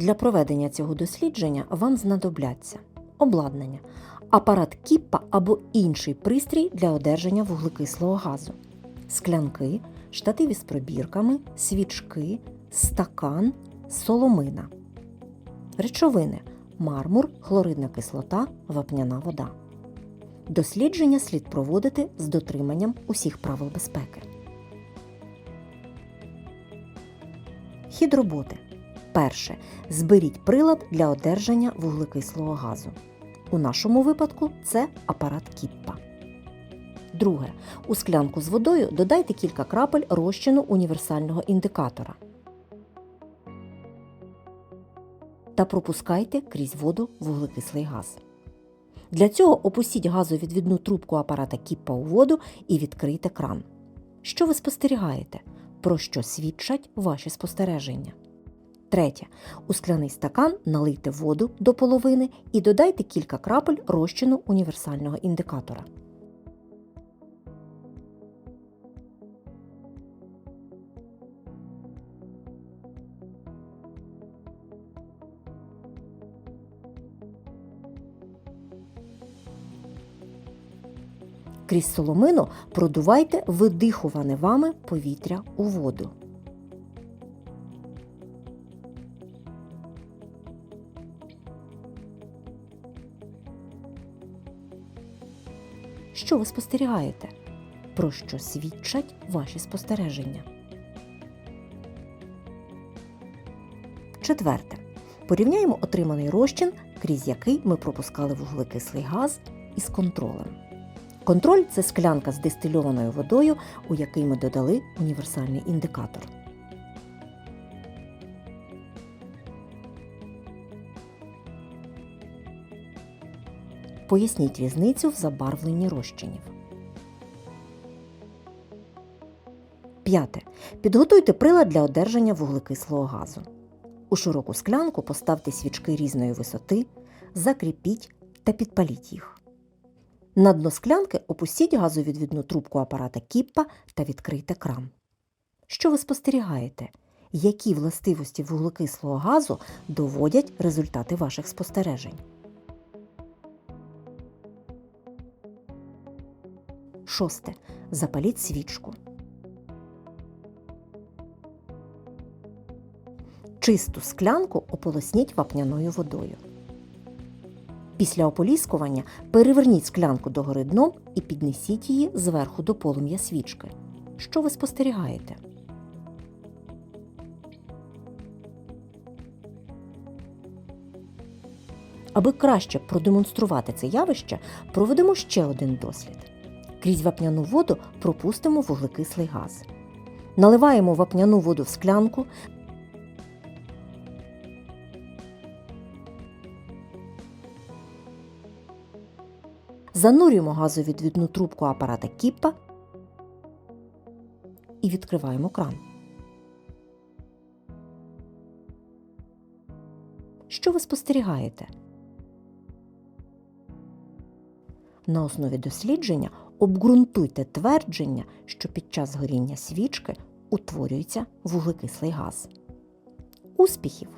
Для проведення цього дослідження вам знадобляться обладнання, апарат Кіппа або інший пристрій для одержання вуглекислого газу, склянки, штатив із пробірками, свічки, стакан, соломина. Речовини мармур, хлоридна кислота, вапняна вода. Дослідження слід проводити з дотриманням усіх правил безпеки. Хід роботи. Перше. Зберіть прилад для одержання вуглекислого газу. У нашому випадку це апарат Кіппа. Друге. У склянку з водою додайте кілька крапель розчину універсального індикатора. Та пропускайте крізь воду вуглекислий газ. Для цього опустіть газовідвідну трубку апарата Кіппа у воду і відкрийте кран. Що ви спостерігаєте? Про що свідчать ваші спостереження? Третє. У скляний стакан налийте воду до половини і додайте кілька крапель розчину універсального індикатора. Крізь соломину продувайте видихуване вами повітря у воду. Що ви спостерігаєте? Про що свідчать ваші спостереження? Четверте. Порівняємо отриманий розчин, крізь який ми пропускали вуглекислий газ із контролем. Контроль це склянка з дистильованою водою, у який ми додали універсальний індикатор. Поясніть різницю в забарвленні розчинів. П'яте. Підготуйте прилад для одержання вуглекислого газу. У широку склянку поставте свічки різної висоти, закріпіть та підпаліть їх. На дно склянки опустіть газовідвідну трубку апарата Кіппа та відкрийте кран. Що ви спостерігаєте? Які властивості вуглекислого газу доводять результати ваших спостережень? Шосте. Запаліть свічку. Чисту склянку ополосніть вапняною водою. Після ополіскування переверніть склянку догори дном і піднесіть її зверху до полум'я свічки. Що ви спостерігаєте? Аби краще продемонструвати це явище, проведемо ще один дослід. Крізь вапняну воду пропустимо вуглекислий газ. Наливаємо вапняну воду в склянку, занурюємо газовідвідну трубку апарата Кіппа і відкриваємо кран. Що ви спостерігаєте? На основі дослідження обґрунтуйте твердження, що під час горіння свічки утворюється вуглекислий газ. Успіхів!